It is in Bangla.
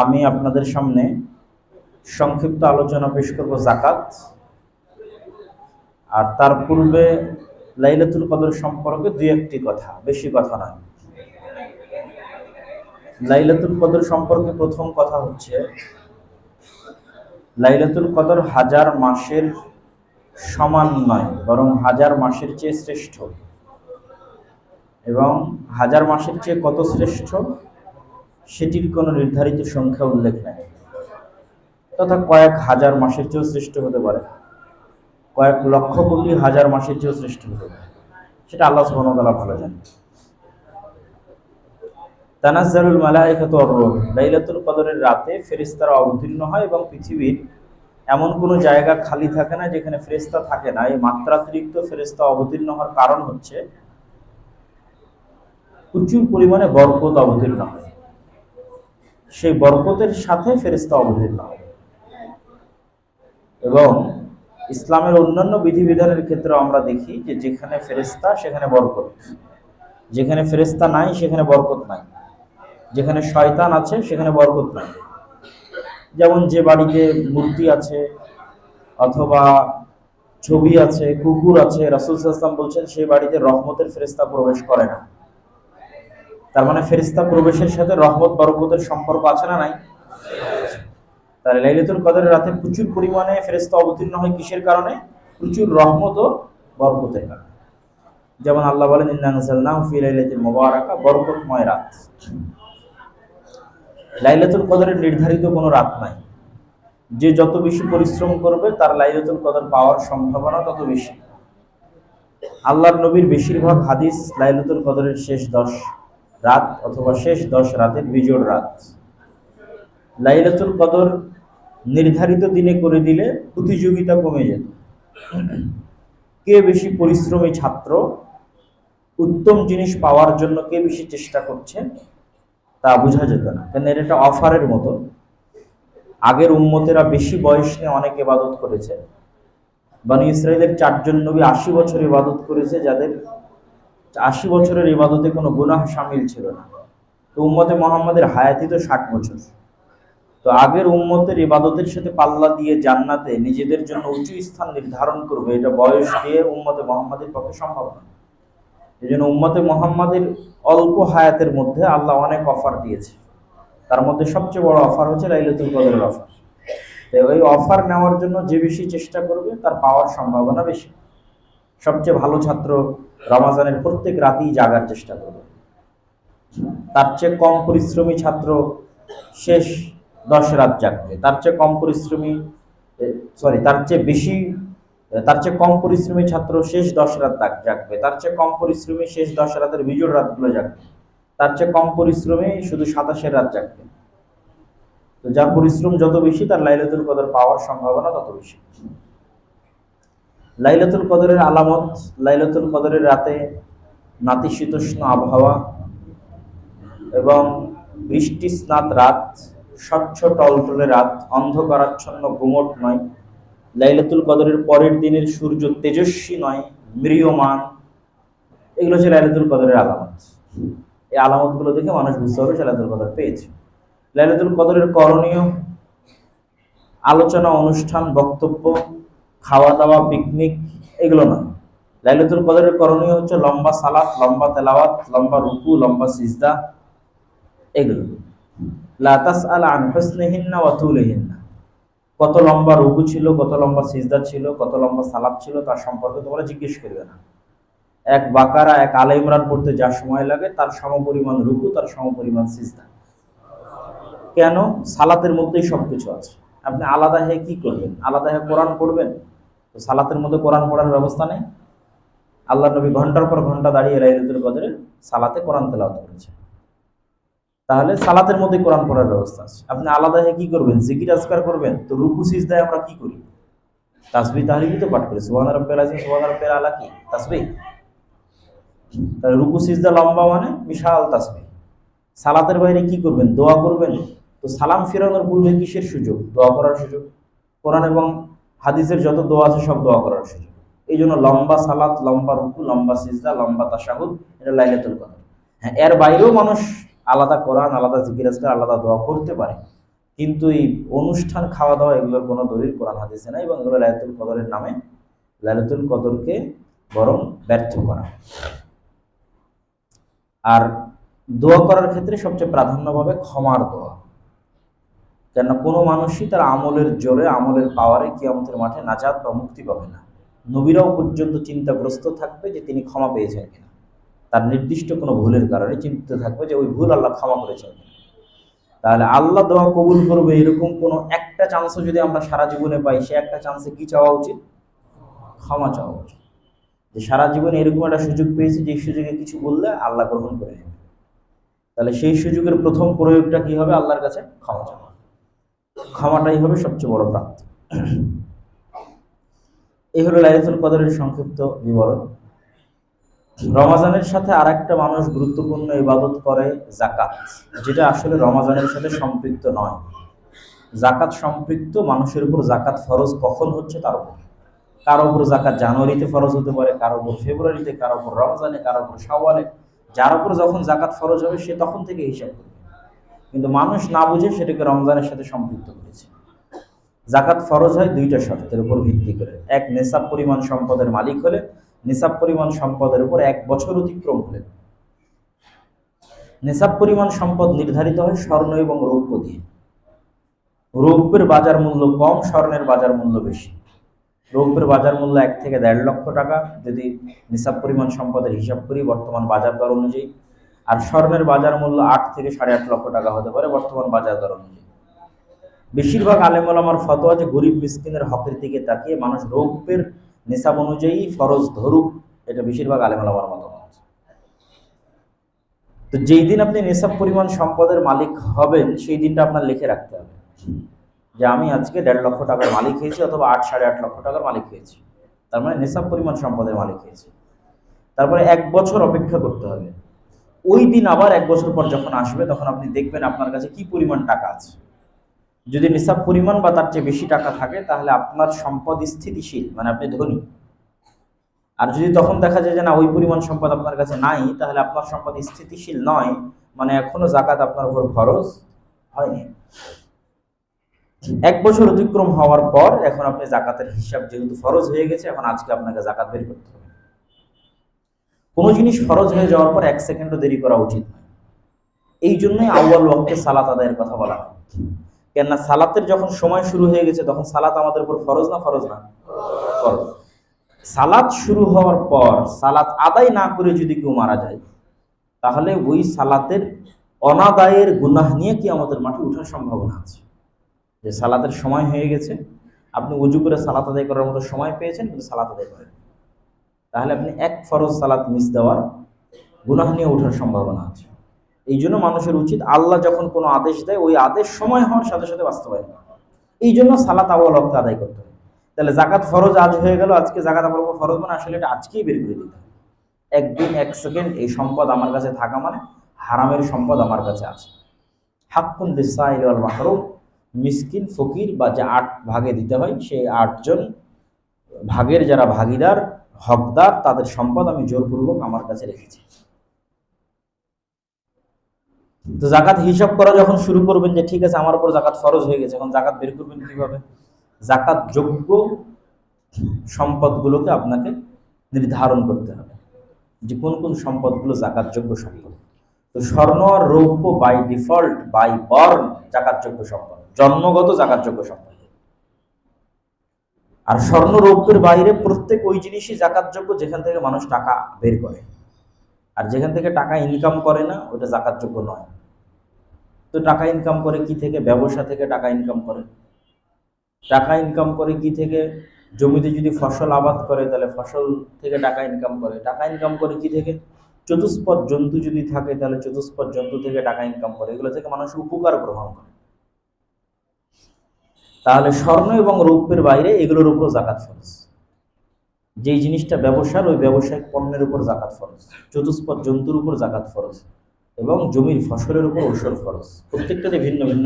আমি আপনাদের সামনে সংক্ষিপ্ত আলোচনা পেশ করব জাকাত আর তার পূর্বে লাইলাতুল কদর সম্পর্কে দুই একটি কথা, বেশি কথা নয়। লাইলাতুল কদর সম্পর্কে প্রথম কথা হচ্ছে, লাইলাতুল কদর হাজার মাসের সমান নয়, বরং হাজার মাসের চেয়ে শ্রেষ্ঠ। এবং হাজার মাসের চেয়ে কত শ্রেষ্ঠ? সেটির কোনো নির্ধারিত সংখ্যা উল্লেখ নেই। তথা কয়েক হাজার মাসের চেয়েও শ্রেষ্ঠ হতে পারে। কয়েক লক্ষ কোটি হাজার মাসের চেয়েও শ্রেষ্ঠ হতে পারে। সেটা আল্লাহ সুবহানাহু ভালো জানে তানাজ্জালুল মালাইকাতু আর রূহ। লাইলাতুল কদরের রাতে ফেরেশতারা অবতীর্ণ হয় এবং পৃথিবীর এমন কোনো জায়গা খালি থাকে না যেখানে ফেরেশতা থাকে না। এই মাত্রাতিরিক্ত ফেরেশতা অবতীর্ণ হওয়ার কারণ হচ্ছে প্রচুর পরিমাণে বরকত অবতীর্ণ হয়। সেই বরকতের সাথে ফেরেশতা অবতীর্ণ হয় এবং ইসলামের অন্যান্য বিধিবিধানের ক্ষেত্রে আমরা দেখি যে যেখানে ফেরেশতা, সেখানে বরকত। যেখানে ফেরেশতা নাই, সেখানে বরকত নাই। যেখানে শয়তান আছে, সেখানে বরকত নাই। যেমন যে বাড়িতে মূর্তি আছে, অথবা ছবি আছে, কুকুর আছে, রাসুল ইসলাম বলছেন সেই বাড়িতে রহমতের ফেরিস্তা প্রবেশ করে না। তার মানে ফেরিস্তা প্রবেশের সাথে রহমত, বরকতের সম্পর্ক আছে না নাই? তাহলে লাইলাতুল কদরের রাতে প্রচুর পরিমাণে ফেরিস্তা অবতীর্ণ হয় কিসের কারণে? প্রচুর রহমত ও বরকতের কারণে। যেমন আল্লাহ বলেন, ইন্না নাযালনাহু ফি লাইলাতিল মুবারাকা, বরকতময় রাত। লাইলাতুল কদরের নির্ধারিত কোনো রাত নাই। যে যত বেশি পরিশ্রম করবে, তার লাইলাতুল কদর পাওয়ার সম্ভাবনা তত বেশি। আল্লাহর নবীর বেশিরভাগ হাদিস লাইলাতুল কদরের শেষ দশ রাত অথবা শেষ দশ রাতের বিজোড় রাত। লাইলাতুল কদর নির্ধারিত দিনে করে দিলে প্রতিযোগিতা কমে যেত। কে বেশি পরিশ্রমী ছাত্র, উত্তম জিনিস পাওয়ার জন্য কে বেশি চেষ্টা করছে, তা বোঝা যেত না। কেন এর একটা অফারের মতো। আগের উম্মতেরা বেশি বয়স নিয়ে অনেক ইবাদত করেছে। বানি ইসরায়েলের চারজন নবী আশি বছর ইবাদত করেছে যাদের আশি বছরের ইবাদতে কোনো গুনাহ সামিল ছিল না। তো উম্মতে মোহাম্মদের হায়াতি তো ষাট বছর। তো আগের উম্মতের ইবাদতের সাথে পাল্লা দিয়ে জান্নাতে নিজেদের জন্য উঁচু স্থান নির্ধারণ করবে, এটা বয়স দিয়ে উম্মতে মোহাম্মদের পক্ষে সম্ভব না। এই জন্য উম্মতে মোহাম্মদের অল্প হায়াতের মধ্যে আল্লাহ অনেক অফার দিয়েছে। তার মধ্যে সবচেয়ে বড় অফার হচ্ছে লাইলাতুল কদরের অফার। তো ওই অফার নেওয়ার জন্য যে বেশি চেষ্টা করবে, তার পাওয়ার সম্ভাবনা বেশি। সবচেয়ে ভালো ছাত্র রমাজানের প্রত্যেক রাতেই জাগার চেষ্টা করবে। তার চেয়ে কম পরিশ্রমী ছাত্র শেষ দশ রাত জাগবে। তার চেয়ে কম পরিশ্রমী সরি তার চেয়ে বেশি, তার চেয়ে কম পরিশ্রমী ছাত্র শেষ দশ রাত জাগবে। তার চেয়ে কম পরিশ্রমী শেষ দশ রাতের বিজোড় রাতগুলো জাগবে। তার চেয়ে কম পরিশ্রমী শুধু সাতাশের রাত জাগবে। যার পরিশ্রম যত বেশি, তার লাইলাতুল কদর পাওয়ার সম্ভাবনা তত বেশি। লাইলাতুল কদরের আলামত, লাইলাতুল কদরের রাতে নাতিশীতোষ্ণ আবহাওয়া এবং বৃষ্টি স্নাত রাত, স্বচ্ছ টলটলে রাত, অন্ধকারাচ্ছন্ন গুমট নয়। লাইলাতুল কদরের পরের দিনের সূর্য তেজস্বী নয় মৃয়মান এগুলো হচ্ছে লাইলাতুল কদরের আলামত। এই আলামতগুলো দেখে মানুষ বুঝতে পারবে লাইলাতুল কদর পেয়েছে। লাইলাতুল কদরের করণীয় আলোচনা, অনুষ্ঠান, বক্তব্য খাওয়া দাওয়া পিকনিক এগুলো নয় লাইলাতুল কদরের করণীয় হচ্ছে লম্বা সালাত, লম্বা তেলাওয়াত, লম্বা রুকু, লম্বা সিজদা, এগুলো। লাতাস আল আন হুসনিহিন্না তুলিহিন্না। কত লম্বা রুকু ছিল, কত লম্বা সিজদা ছিল, কত লম্বা সালাত ছিল, তার সম্পর্কে তোমরা জিজ্ঞেস করবে না। এক বাকারা, এক আলে ইমরান পড়তে যা সময় লাগে, তার সমপরিমাণ রুকু, তার সমপরিমাণ সিজদা। কেন? সালাতের মধ্যেই সব কিছু আছে। আপনি আলাদা হয়ে কি করবেন? আলাদা হয়ে কোরআন পড়বেন? তো সালাতের মধ্যে কোরআন পড়ার ব্যবস্থা নেই। আল্লাহ নবী ঘণ্টার পর ঘণ্টা দাঁড়িয়ে লাইলাতুল কদরে সালাতে কোরআন তেলাওয়াত করেছে। তাহলে সালাতের মধ্যে কোরআন পড়ার ব্যবস্থা আছে। আপনি আলাদা হয়ে কি করবেন? জিকির, আজকার করবেন? তো রুকু, সিজদায় আমরা কি করি? তাসবি তাহলিবি তো পাঠ করি? সুবহান রাব্বিল আযীম, সুবহান রাব্বিল আলা কি? তাসবি তাহলে রুকু, সিজদা লম্বা মানে বিশাল তাসবি সালাতের বাইরে কি করবেন? দোয়া করবেন? তো সালাম ফেরানোর পূর্বে কিসের সুযোগ? দোয়া করার সুযোগ। কোরআন এবং হাদিসের যত দোয়া আছে সব দোয়া করার সুযোগ। এই জন্য লম্বা সালাত, লম্বা রুকু, লম্বা সিজদা, লম্বা তাশাহুদ, এটা লাইলাতুল কদর। হ্যাঁ এর বাইরেও মানুষ আলাদা কোরআন, আলাদা জিকির আজকার আলাদা দোয়া করতে পারে। কিন্তু এই অনুষ্ঠান খাওয়া দাওয়া এগুলোর কোনো দলিল কোরআন হাদিসে নাই এবং এগুলো লাইলাতুল কদরের নামে লাইলাতুল কদরকে বরং ব্যর্থ করা। আর দোয়া করার ক্ষেত্রে সবচেয়ে প্রাধান্য পাবে ক্ষমার দোয়া। কেন কোনো মানুষই তার আমলের জোরে, আমলের পাওয়ারে কিয়ামতের মাঠে নাজাত বা মুক্তি পাবে না। নবীরাও পর্যন্ত চিন্তাগ্রস্ত থাকবে যে তিনি ক্ষমা পেয়েছেন কিনা। তার নির্দিষ্ট কোনো ভুলের কারণে চিন্তিত থাকবে যে ওই ভুল আল্লাহ ক্ষমা করেছেন কিনা। তাহলে আল্লাহ দোয়া কবুল করবে এরকম কোনো একটা চান্সও যদি আমরা সারা জীবনে পাই, সে একটা চান্সে কি চাওয়া উচিত? ক্ষমা চাওয়া উচিত। যে সারা জীবনে এরকম একটা সুযোগ পেয়েছি যে সুযোগে কিছু বললে আল্লাহ গ্রহণ করে নেবে। তাহলে সেই সুযোগের প্রথম প্রয়োগটা কি হবে? আল্লাহর কাছে ক্ষমা চাওয়া। ক্ষমাটাই হবে সবচেয়ে বড় প্রাপ্তি। এই হলো লাইলাতুল কদরের সংক্ষিপ্ত বিবরণ। রমাজানের সাথে আর একটা মানুষ গুরুত্বপূর্ণ ইবাদত করে জাকাত যেটা আসলে রমাজানের সাথে সম্পৃক্ত নয়। জাকাত সম্পৃক্ত মানুষের উপর জাকাত ফরজ কখন হচ্ছে তার উপর। কারও উপর জাকাত জানুয়ারিতে ফরজ হতে পারে, কারও উপর ফেব্রুয়ারিতে, কারও উপর রমজানে, কারও উপর শাওয়ালে। যার উপর যখন জাকাত ফরজ হবে, সে তখন থেকে হিসাব করবে। কিন্তু মানুষ না বুঝে সেটাকে রমজানের সাথে সম্পৃক্ত করেছে। জাকাত ফরজ হয় দুইটা শর্তের উপর ভিত্তি করে। এক নেশাব পরিমাণ সম্পদের মালিক হলে নেশাব পরিমাণ সম্পদের উপর এক বছর অতিক্রম হলে। নেশাব পরিমাণ সম্পদ নির্ধারিত হয় স্বর্ণ এবং রৌপ্য দিয়ে। রৌপ্যের বাজার মূল্য কম, স্বর্ণের বাজার মূল্য বেশি। রৌপ্যের বাজার মূল্য এক থেকে দেড় লক্ষ টাকা। যদি নিসাব পরিমাণ সম্পদের হিসাব করি, বর্তমান বাজার দর অনুযায়ী আর স্বর্ণের বাজার মূল্য আট থেকে সাড়ে আট লক্ষ টাকা হতে পারে বর্তমান বাজার দর অনুযায়ী। বেশিরভাগ আলেমলামার ফতোয়া যে গরিব মিসকিনের হকের দিকে তাকিয়ে মানুষ রৌপ্যের নিসাব অনুযায়ী ফরজ ধরুক, এটা বেশিরভাগ আলেমলামার মতামত। তো যেই দিন আপনি নিসাব পরিমাণ সম্পদের মালিক হবেন, সেই দিনটা আপনার লিখে রাখতে হবে। যে আমি আজকে দেড় লক্ষ টাকার মালিক হয়েছি অথবা আট সাড়ে আট লক্ষ টাকার মালিক হয়েছি। তার মানে নেশাব পরিমাণ সম্পদের মালিক হয়েছি। তারপরে এক বছর অপেক্ষা করতে হবে। ওই দিন আবার এক বছর পর যখন আসবে, তখন আপনি দেখবেন আপনার কাছে কি পরিমাণ টাকা আছে। যদি নিসাব পরিমাণ বা তার চেয়ে বেশি টাকা থাকে, তাহলে আপনার সম্পদ স্থিতিশীল মানে আপনি ধনী। আর যদি তখন দেখা যায় যে না, ওই পরিমাণ সম্পদ আপনার কাছে নাই, তাহলে আপনার সম্পদ স্থিতিশীল নয় মানে এখনও জাকাত আপনার উপর খরচ হয়নি। এক বছর অতিক্রম হওয়ার পর এখন আপনি জাকাতের হিসাব যেহেতু ফরজ হয়ে গেছে, এখন আজকে আপনাকে জাকাত বের করতে হবে। কোনো জিনিস ফরজ হয়ে যাওয়ার পর এক সেকেন্ডও দেরি করা উচিত নয়। এই জন্যই আউ্বাল ওয়াক্তে সালাত আদায়ের কথা বলা হয়। কেননা সালাতের যখন সময় শুরু হয়ে গেছে, তখন সালাত আমাদের উপর ফরজ না ফরজ না? ফরজ। সালাত শুরু হওয়ার পর সালাত আদায় না করে যদি কেউ মারা যায়, তাহলে ওই সালাতের অনাদায়ের গুনাহ নিয়ে কি আমাদের মাঠে ওঠার সম্ভাবনা আছে। যে সালাতের সময় হয়ে গেছে, আপনি উজু করে সালাত আদায় করার মতো সময় পেয়েছেন, কিন্তু সালাত আদায় করেন তাহলে আপনি এক ফরজ সালাত মিস দেওয়ার গুনাহ নিয়ে ওঠার সম্ভাবনা আছে। এই জন্য মানুষের উচিত আল্লাহ যখন কোনো আদেশ দেয়, ওই আদেশ সময় হওয়ার সাথে সাথে বাস্তবায়ন এই জন্য সালাত আওয়াল অক্ত আদায় করতে হবে। তাহলে জাকাত ফরজ আজ হয়ে গেল, আজকে জাকাত উপর ফরজ মানে আসলে এটা আজকেই বের করে দিতে হবে। একদিন, এক সেকেন্ড, এই সম্পদ আমার কাছে থাকা মানে হারামের সম্পদ আমার কাছে আছে। হাক্কুন দিসাইল আল মাহরুম, মিসকিন, ফকির বা যে আট ভাগে দিতে হয়, সেই আটজন ভাগের যারা ভাগিদার হকদার, তাদের সম্পদ আমি জোরপূর্বক আমার কাছে রেখেছি। তো জাকাত হিসাব করা যখন শুরু করবেন যে ঠিক আছে, আমার উপর জাকাত ফরজ হয়ে গেছে, এখন জাকাত বের করবেন কীভাবে? জাকাত যোগ্য সম্পদগুলোকে আপনাকে নির্ধারণ করতে হবে। যে কোন কোন সম্পদগুলো জাকাত যোগ্য সম্পদ। তো স্বর্ণ আর রৌপ্য বাই ডিফল্ট বাই বর্ন জাকাতযোগ্য সম্পদ। জন্মগত জাকাতযোগ্য সম্পদ। আর স্বর্ণ রৌপ্যের বাইরে প্রত্যেক ওই জিনিসই জাকাতযোগ্য যেখান থেকে মানুষ টাকা বের করে। আর যেখান থেকে টাকা ইনকাম করে না, ওটা জাকাতযোগ্য নয়। তো টাকা ইনকাম করে কি থেকে? ব্যবসা থেকে টাকা ইনকাম করে। টাকা ইনকাম করে কি থেকে? জমিতে যদি ফসল আবাদ করে, তাহলে ফসল থেকে টাকা ইনকাম করে। টাকা ইনকাম করে কি থেকে? চতুষ্পদ জন্তু যদি থাকে, তাহলে চতুষ্পদ জন্তু থেকে টাকা ইনকাম করে। এগুলো থেকে মানুষ উপকার গ্রহণ করে। তাহলে স্বর্ণ এবং রৌপ্যের বাইরে এগুলোর উপর জাকাত ফরজ। যেই জিনিসটা ব্যবসার, ওই ব্যবসায়িক পণ্যের উপর জাকাত ফরজ। চতুষ্পদ জন্তুর উপর জাকাত ফরজ এবং জমির ফসলের উপর ঔষধ ফরজ। প্রত্যেকটাতে ভিন্ন ভিন্ন